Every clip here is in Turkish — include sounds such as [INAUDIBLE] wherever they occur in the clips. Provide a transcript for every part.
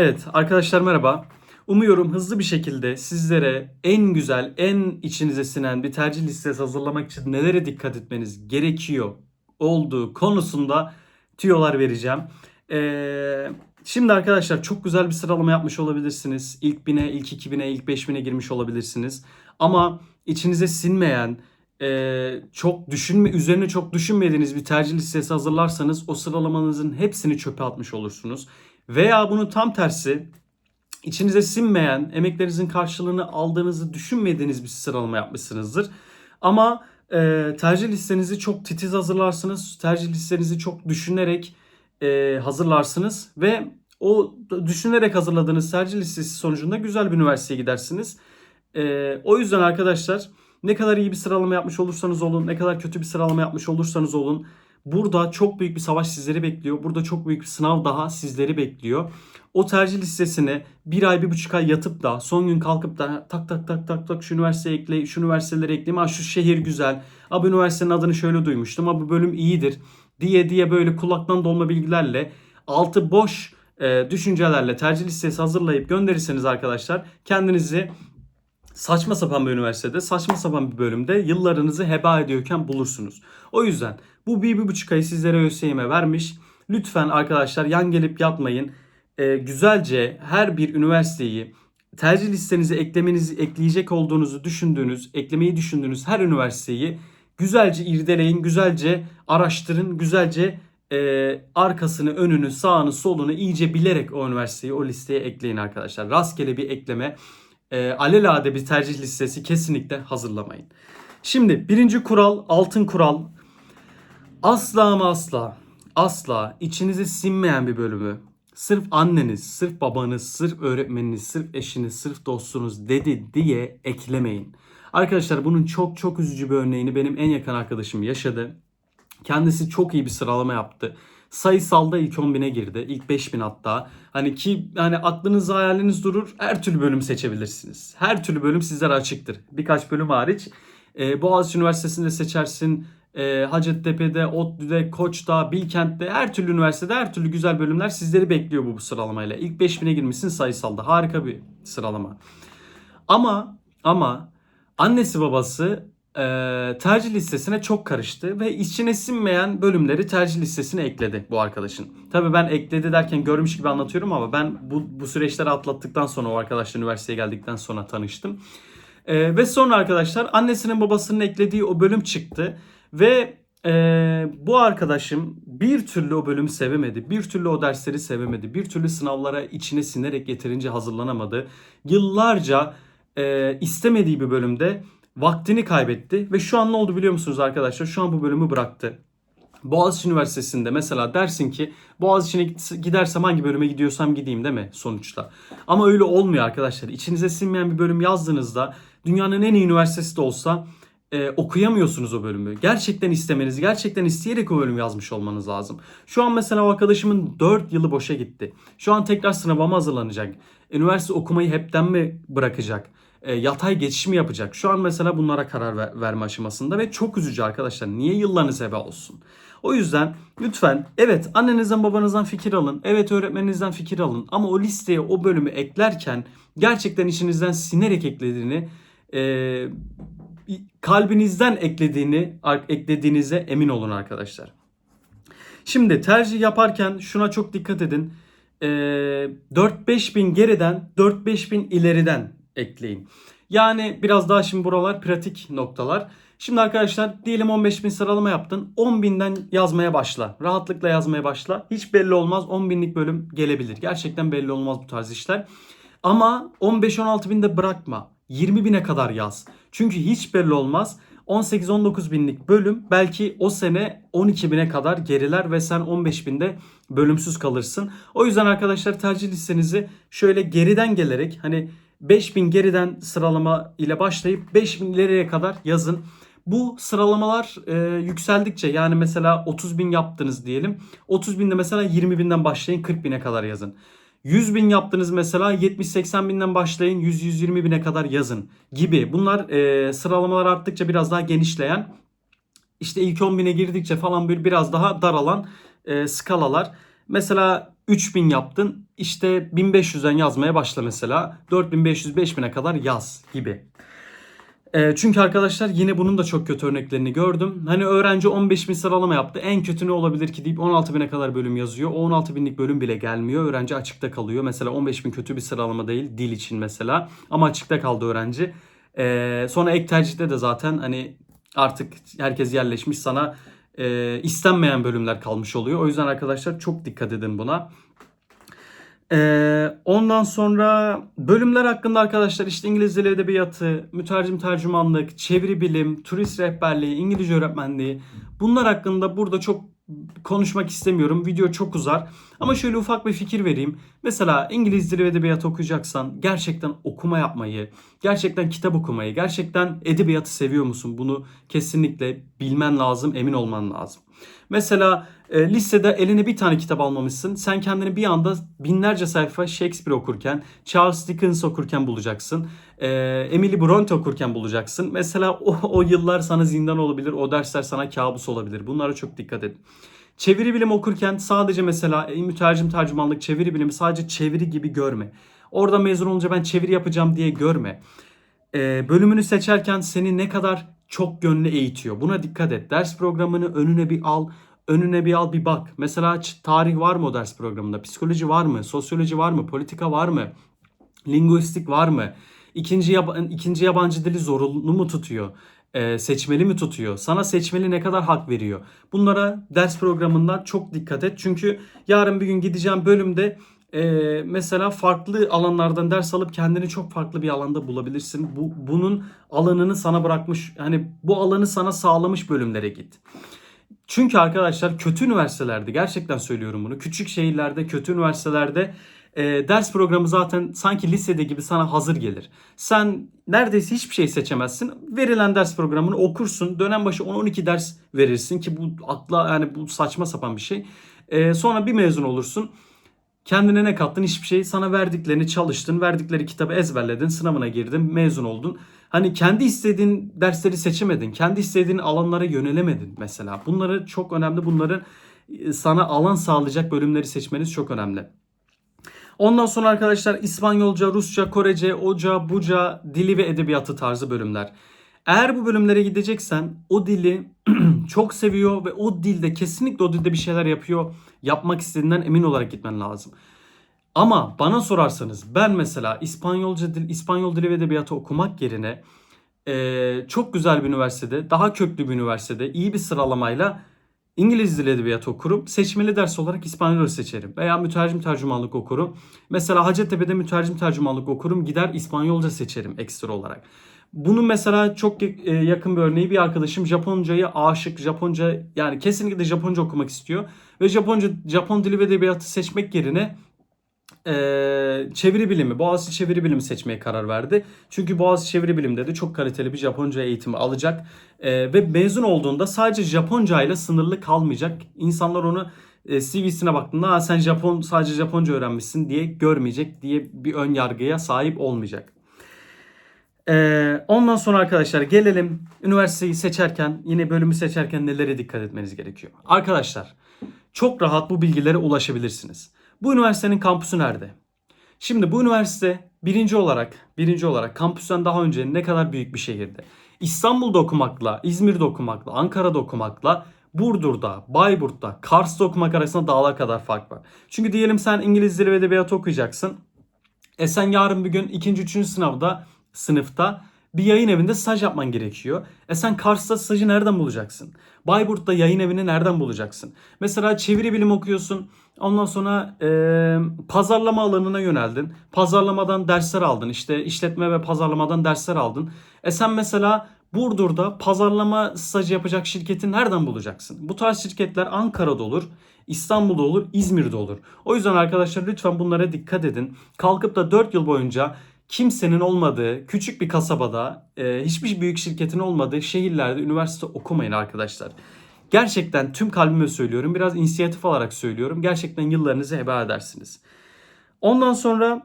Evet arkadaşlar merhaba. Umuyorum hızlı bir şekilde sizlere en güzel, en içinize sinen bir tercih listesi hazırlamak için nelere dikkat etmeniz gerekiyor olduğu konusunda tüyolar vereceğim. Ee, şimdi arkadaşlar çok güzel bir sıralama yapmış olabilirsiniz. İlk 1000'e, ilk 2000'e, ilk 5000'e girmiş olabilirsiniz. Ama içinize sinmeyen, e, çok düşünme üzerine çok düşünmediğiniz bir tercih listesi hazırlarsanız o sıralamanızın hepsini çöpe atmış olursunuz. Veya bunun tam tersi içinize sinmeyen, emeklerinizin karşılığını aldığınızı düşünmediğiniz bir sıralama yapmışsınızdır. Ama e, tercih listenizi çok titiz hazırlarsınız. Tercih listenizi çok düşünerek e, hazırlarsınız ve o düşünerek hazırladığınız tercih listesi sonucunda güzel bir üniversiteye gidersiniz. E, o yüzden arkadaşlar ne kadar iyi bir sıralama yapmış olursanız olun, ne kadar kötü bir sıralama yapmış olursanız olun Burada çok büyük bir savaş sizleri bekliyor. Burada çok büyük bir sınav daha sizleri bekliyor. O tercih listesine bir ay, bir buçuk ay yatıp da son gün kalkıp da tak tak tak tak tak şu üniversiteye ekle, şu üniversiteleri ekleyeyim. Ha şu şehir güzel. Abi üniversitenin adını şöyle duymuştum. Bu bölüm iyidir diye diye böyle kulaktan dolma bilgilerle altı boş e, düşüncelerle tercih listesi hazırlayıp gönderirseniz arkadaşlar kendinizi saçma sapan bir üniversitede, saçma sapan bir bölümde yıllarınızı heba ediyorken bulursunuz. O yüzden bu bir, bir buçuk ayı sizlere ÖSYM'e vermiş. Lütfen arkadaşlar yan gelip yatmayın. Ee, güzelce her bir üniversiteyi tercih listenize eklemenizi ekleyecek olduğunuzu düşündüğünüz, eklemeyi düşündüğünüz her üniversiteyi güzelce irdeleyin, güzelce araştırın, güzelce e, arkasını, önünü, sağını, solunu iyice bilerek o üniversiteyi o listeye ekleyin arkadaşlar. Rastgele bir ekleme e, alelade bir tercih listesi kesinlikle hazırlamayın. Şimdi birinci kural altın kural. Asla ama asla asla içinize sinmeyen bir bölümü sırf anneniz, sırf babanız, sırf öğretmeniniz, sırf eşiniz, sırf dostunuz dedi diye eklemeyin. Arkadaşlar bunun çok çok üzücü bir örneğini benim en yakın arkadaşım yaşadı. Kendisi çok iyi bir sıralama yaptı. Sayısalda ilk 10.000'e girdi. İlk 5000 hatta. Hani ki hani aklınız hayaliniz durur. Her türlü bölüm seçebilirsiniz. Her türlü bölüm sizlere açıktır. Birkaç bölüm hariç. Ee, Boğaziçi Üniversitesi'nde seçersin. Ee, Hacettepe'de, ODTÜ'de, Koç'ta, Bilkent'te her türlü üniversitede her türlü güzel bölümler sizleri bekliyor bu, bu sıralamayla. İlk 5000'e girmişsin sayısalda. Harika bir sıralama. Ama ama annesi babası e, tercih listesine çok karıştı ve içine sinmeyen bölümleri tercih listesine ekledi bu arkadaşın. Tabii ben ekledi derken görmüş gibi anlatıyorum ama ben bu, bu süreçleri atlattıktan sonra o arkadaşla üniversiteye geldikten sonra tanıştım. E, ve sonra arkadaşlar annesinin babasının eklediği o bölüm çıktı ve e, bu arkadaşım bir türlü o bölümü sevemedi. Bir türlü o dersleri sevemedi. Bir türlü sınavlara içine sinerek yeterince hazırlanamadı. Yıllarca e, istemediği bir bölümde vaktini kaybetti ve şu an ne oldu biliyor musunuz arkadaşlar? Şu an bu bölümü bıraktı. Boğaziçi Üniversitesi'nde mesela dersin ki Boğaziçi'ne gidersem hangi bölüme gidiyorsam gideyim değil mi sonuçta? Ama öyle olmuyor arkadaşlar. İçinize sinmeyen bir bölüm yazdığınızda dünyanın en iyi üniversitesi de olsa e, okuyamıyorsunuz o bölümü. Gerçekten istemeniz, gerçekten isteyerek o bölümü yazmış olmanız lazım. Şu an mesela o arkadaşımın 4 yılı boşa gitti. Şu an tekrar sınava mı hazırlanacak? Üniversite okumayı hepten mi bırakacak? E, yatay geçiş mi yapacak? Şu an mesela bunlara karar ver, verme aşamasında ve çok üzücü arkadaşlar. Niye yıllarınız heba olsun? O yüzden lütfen evet annenizden babanızdan fikir alın. Evet öğretmeninizden fikir alın. Ama o listeye o bölümü eklerken gerçekten işinizden sinerek eklediğini e, kalbinizden eklediğini eklediğinize emin olun arkadaşlar. Şimdi tercih yaparken şuna çok dikkat edin. E, 4-5 bin geriden 4-5 bin ileriden ekleyin. Yani biraz daha şimdi buralar pratik noktalar. Şimdi arkadaşlar diyelim 15 bin sıralama yaptın. 10 binden yazmaya başla. Rahatlıkla yazmaya başla. Hiç belli olmaz 10 binlik bölüm gelebilir. Gerçekten belli olmaz bu tarz işler. Ama 15-16 binde bırakma. 20 bine kadar yaz. Çünkü hiç belli olmaz. 18-19 binlik bölüm belki o sene 12 bine kadar geriler ve sen 15 binde bölümsüz kalırsın. O yüzden arkadaşlar tercih listenizi şöyle geriden gelerek hani 5000 geriden sıralama ile başlayıp 5000 ileriye kadar yazın. Bu sıralamalar e, yükseldikçe yani mesela 30 bin yaptınız diyelim. 30 binde mesela 20 binden başlayın 40 bine kadar yazın. 100 bin yaptınız mesela 70-80 binden başlayın 100-120 bine kadar yazın gibi. Bunlar e, sıralamalar arttıkça biraz daha genişleyen işte ilk 10 bine girdikçe falan bir biraz daha daralan e, skalalar. Mesela 3000 yaptın. İşte 1500'den yazmaya başla mesela. 4500 5000'e kadar yaz gibi. E, çünkü arkadaşlar yine bunun da çok kötü örneklerini gördüm. Hani öğrenci 15 bin sıralama yaptı. En kötü ne olabilir ki deyip 16 bine kadar bölüm yazıyor. O 16 binlik bölüm bile gelmiyor. Öğrenci açıkta kalıyor. Mesela 15 bin kötü bir sıralama değil dil için mesela. Ama açıkta kaldı öğrenci. E, sonra ek tercihte de zaten hani artık herkes yerleşmiş sana e, istenmeyen bölümler kalmış oluyor. O yüzden arkadaşlar çok dikkat edin buna. Ee, ondan sonra bölümler hakkında arkadaşlar işte İngiliz Dili Edebiyatı, mütercim tercümanlık, çeviri bilim, turist rehberliği, İngilizce öğretmenliği bunlar hakkında burada çok konuşmak istemiyorum. Video çok uzar. Ama şöyle ufak bir fikir vereyim. Mesela İngiliz Dili ve Edebiyatı okuyacaksan gerçekten okuma yapmayı, gerçekten kitap okumayı, gerçekten edebiyatı seviyor musun? Bunu kesinlikle bilmen lazım, emin olman lazım. Mesela e, listede eline bir tane kitap almamışsın. Sen kendini bir anda binlerce sayfa Shakespeare okurken, Charles Dickens okurken bulacaksın. E, Emily Bronte okurken bulacaksın. Mesela o, o yıllar sana zindan olabilir. O dersler sana kabus olabilir. Bunlara çok dikkat edin. Çeviri bilim okurken sadece mesela e, mütercim tercümanlık çeviri bilimi sadece çeviri gibi görme. Orada mezun olunca ben çeviri yapacağım diye görme. E, bölümünü seçerken seni ne kadar çok yönlü eğitiyor. Buna dikkat et. Ders programını önüne bir al. Önüne bir al bir bak. Mesela tarih var mı o ders programında? Psikoloji var mı? Sosyoloji var mı? Politika var mı? Linguistik var mı? İkinci, yab- ikinci yabancı dili zorunlu mu tutuyor? Ee, seçmeli mi tutuyor? Sana seçmeli ne kadar hak veriyor? Bunlara ders programından çok dikkat et. Çünkü yarın bir gün gideceğim bölümde e, mesela farklı alanlardan ders alıp kendini çok farklı bir alanda bulabilirsin. Bu bunun alanını sana bırakmış hani bu alanı sana sağlamış bölümlere git. Çünkü arkadaşlar kötü üniversitelerde gerçekten söylüyorum bunu. Küçük şehirlerde, kötü üniversitelerde e, ders programı zaten sanki lisede gibi sana hazır gelir. Sen neredeyse hiçbir şey seçemezsin. Verilen ders programını okursun. Dönem başı 10-12 ders verirsin ki bu akla yani bu saçma sapan bir şey. E, sonra bir mezun olursun. Kendine ne kattın? Hiçbir şey. Sana verdiklerini çalıştın. Verdikleri kitabı ezberledin. Sınavına girdin. Mezun oldun. Hani kendi istediğin dersleri seçemedin. Kendi istediğin alanlara yönelemedin mesela. Bunları çok önemli. Bunların e, sana alan sağlayacak bölümleri seçmeniz çok önemli. Ondan sonra arkadaşlar İspanyolca, Rusça, Korece, Oca, Buca, dili ve edebiyatı tarzı bölümler. Eğer bu bölümlere gideceksen o dili [CLEARS THROAT] çok seviyor ve o dilde kesinlikle o dilde bir şeyler yapıyor. Yapmak istediğinden emin olarak gitmen lazım. Ama bana sorarsanız ben mesela İspanyolca dil, İspanyol dili ve edebiyatı okumak yerine e, çok güzel bir üniversitede, daha köklü bir üniversitede, iyi bir sıralamayla İngiliz dili edebiyatı okurum. Seçmeli ders olarak İspanyolca seçerim. Veya mütercim tercümanlık okurum. Mesela Hacettepe'de mütercim tercümanlık okurum. Gider İspanyolca seçerim ekstra olarak. Bunun mesela çok e, yakın bir örneği bir arkadaşım Japoncayı aşık, Japonca yani kesinlikle Japonca okumak istiyor. Ve Japonca, Japon dili ve edebiyatı seçmek yerine e, çeviri bilimi, Boğaziçi çeviri bilimi seçmeye karar verdi. Çünkü Boğaziçi çeviri bilimde de çok kaliteli bir Japonca eğitimi alacak. E, ve mezun olduğunda sadece Japonca ile sınırlı kalmayacak. İnsanlar onu e, CV'sine baktığında sen Japon sadece Japonca öğrenmişsin diye görmeyecek diye bir ön yargıya sahip olmayacak. Ee, ondan sonra arkadaşlar gelelim üniversiteyi seçerken yine bölümü seçerken nelere dikkat etmeniz gerekiyor. Arkadaşlar çok rahat bu bilgilere ulaşabilirsiniz. Bu üniversitenin kampüsü nerede? Şimdi bu üniversite birinci olarak birinci olarak kampüsten daha önce ne kadar büyük bir şehirde. İstanbul'da okumakla, İzmir'de okumakla, Ankara'da okumakla Burdur'da, Bayburt'ta, Kars'ta okumak arasında dağlar kadar fark var. Çünkü diyelim sen İngiliz dili ve edebiyatı okuyacaksın. E sen yarın bir gün ikinci, üçüncü sınavda sınıfta bir yayın evinde staj yapman gerekiyor. E sen Kars'ta stajı nereden bulacaksın? Bayburt'ta yayın evini nereden bulacaksın? Mesela çeviri bilim okuyorsun. Ondan sonra e, pazarlama alanına yöneldin. Pazarlamadan dersler aldın. İşte işletme ve pazarlamadan dersler aldın. E sen mesela Burdur'da pazarlama stajı yapacak şirketi nereden bulacaksın? Bu tarz şirketler Ankara'da olur, İstanbul'da olur, İzmir'de olur. O yüzden arkadaşlar lütfen bunlara dikkat edin. Kalkıp da 4 yıl boyunca kimsenin olmadığı küçük bir kasabada e, hiçbir büyük şirketin olmadığı şehirlerde üniversite okumayın arkadaşlar. Gerçekten tüm kalbime söylüyorum. Biraz inisiyatif alarak söylüyorum. Gerçekten yıllarınızı heba edersiniz. Ondan sonra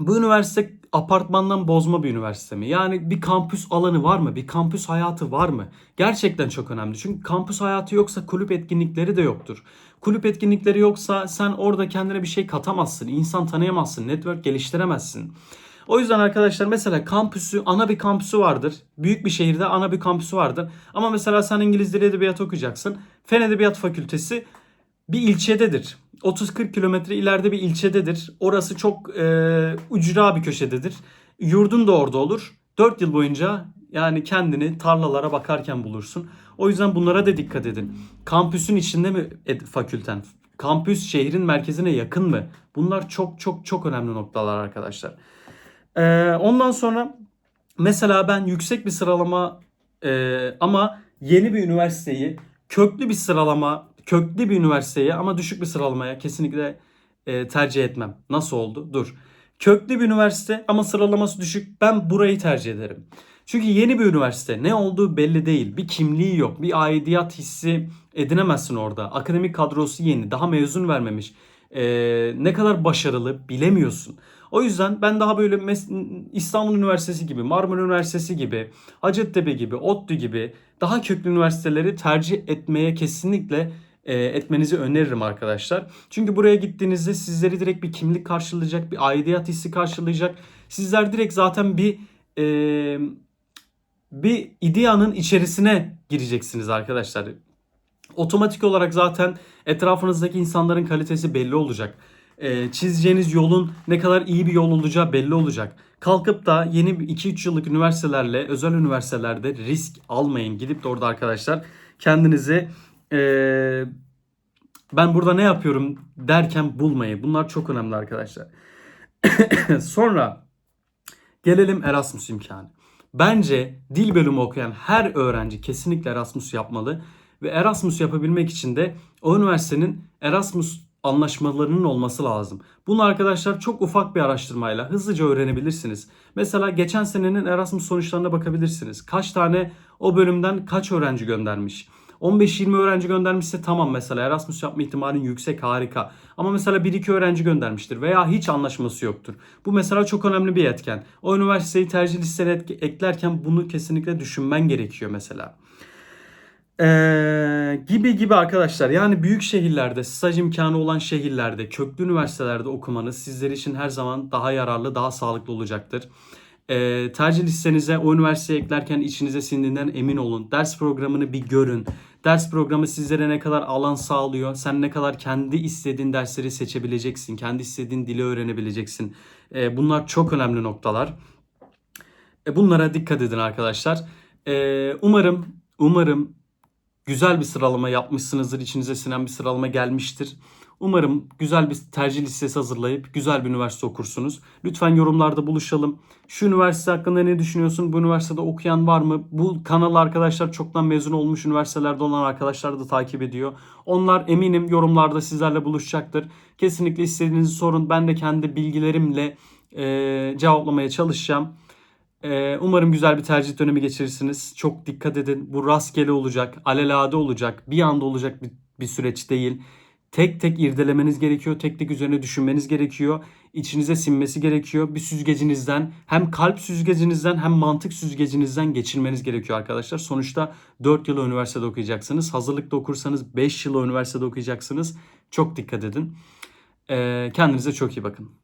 bu üniversite apartmandan bozma bir üniversite mi? Yani bir kampüs alanı var mı? Bir kampüs hayatı var mı? Gerçekten çok önemli. Çünkü kampüs hayatı yoksa kulüp etkinlikleri de yoktur. Kulüp etkinlikleri yoksa sen orada kendine bir şey katamazsın. insan tanıyamazsın. Network geliştiremezsin. O yüzden arkadaşlar mesela kampüsü, ana bir kampüsü vardır. Büyük bir şehirde ana bir kampüsü vardır. Ama mesela sen İngiliz Dili Edebiyatı okuyacaksın. Fen Edebiyat Fakültesi bir ilçededir. 30-40 kilometre ileride bir ilçededir. Orası çok e, ücra bir köşededir. Yurdun da orada olur. 4 yıl boyunca yani kendini tarlalara bakarken bulursun. O yüzden bunlara da dikkat edin. Kampüsün içinde mi fakülten? Kampüs şehrin merkezine yakın mı? Bunlar çok çok çok önemli noktalar arkadaşlar. Ee, ondan sonra mesela ben yüksek bir sıralama e, ama yeni bir üniversiteyi köklü bir sıralama köklü bir üniversiteyi ama düşük bir sıralamaya kesinlikle e, tercih etmem. Nasıl oldu? Dur. Köklü bir üniversite ama sıralaması düşük. Ben burayı tercih ederim. Çünkü yeni bir üniversite. Ne olduğu belli değil. Bir kimliği yok. Bir aidiyat hissi edinemezsin orada. Akademik kadrosu yeni. Daha mezun vermemiş. Ee, ne kadar başarılı bilemiyorsun. O yüzden ben daha böyle İstanbul Üniversitesi gibi, Marmara Üniversitesi gibi, Hacettepe gibi, ODTÜ gibi daha köklü üniversiteleri tercih etmeye kesinlikle e, etmenizi öneririm arkadaşlar. Çünkü buraya gittiğinizde sizleri direkt bir kimlik karşılayacak, bir aidiyet hissi karşılayacak. Sizler direkt zaten bir e, bir ideanın içerisine gireceksiniz arkadaşlar. Otomatik olarak zaten etrafınızdaki insanların kalitesi belli olacak. Ee, çizeceğiniz yolun ne kadar iyi bir yol olacağı belli olacak. Kalkıp da yeni 2-3 yıllık üniversitelerle, özel üniversitelerde risk almayın. Gidip de orada arkadaşlar kendinizi ee, ben burada ne yapıyorum derken bulmayın. Bunlar çok önemli arkadaşlar. [COUGHS] Sonra gelelim Erasmus imkanı. Bence dil bölümü okuyan her öğrenci kesinlikle Erasmus yapmalı. Ve Erasmus yapabilmek için de o üniversitenin Erasmus anlaşmalarının olması lazım. Bunu arkadaşlar çok ufak bir araştırmayla hızlıca öğrenebilirsiniz. Mesela geçen senenin Erasmus sonuçlarına bakabilirsiniz. Kaç tane o bölümden kaç öğrenci göndermiş? 15-20 öğrenci göndermişse tamam mesela Erasmus yapma ihtimalin yüksek harika. Ama mesela 1-2 öğrenci göndermiştir veya hiç anlaşması yoktur. Bu mesela çok önemli bir etken. O üniversiteyi tercih listene eklerken bunu kesinlikle düşünmen gerekiyor mesela. Ee, gibi gibi arkadaşlar yani büyük şehirlerde staj imkanı olan şehirlerde köklü üniversitelerde okumanız sizler için her zaman daha yararlı daha sağlıklı olacaktır. Ee, tercih listenize o üniversiteye eklerken içinize sindiğinden emin olun. Ders programını bir görün. Ders programı sizlere ne kadar alan sağlıyor. Sen ne kadar kendi istediğin dersleri seçebileceksin. Kendi istediğin dili öğrenebileceksin. Ee, bunlar çok önemli noktalar. E, bunlara dikkat edin arkadaşlar. Ee, umarım umarım güzel bir sıralama yapmışsınızdır. İçinize sinen bir sıralama gelmiştir. Umarım güzel bir tercih listesi hazırlayıp güzel bir üniversite okursunuz. Lütfen yorumlarda buluşalım. Şu üniversite hakkında ne düşünüyorsun? Bu üniversitede okuyan var mı? Bu kanal arkadaşlar çoktan mezun olmuş üniversitelerde olan arkadaşlar da takip ediyor. Onlar eminim yorumlarda sizlerle buluşacaktır. Kesinlikle istediğinizi sorun. Ben de kendi bilgilerimle e, cevaplamaya çalışacağım. Ee, umarım güzel bir tercih dönemi geçirirsiniz. Çok dikkat edin. Bu rastgele olacak, alelade olacak, bir anda olacak bir, bir süreç değil. Tek tek irdelemeniz gerekiyor. Tek tek üzerine düşünmeniz gerekiyor. İçinize sinmesi gerekiyor. Bir süzgecinizden hem kalp süzgecinizden hem mantık süzgecinizden geçirmeniz gerekiyor arkadaşlar. Sonuçta 4 yıl üniversitede okuyacaksınız. Hazırlıkta okursanız 5 yıl üniversitede okuyacaksınız. Çok dikkat edin. Ee, kendinize çok iyi bakın.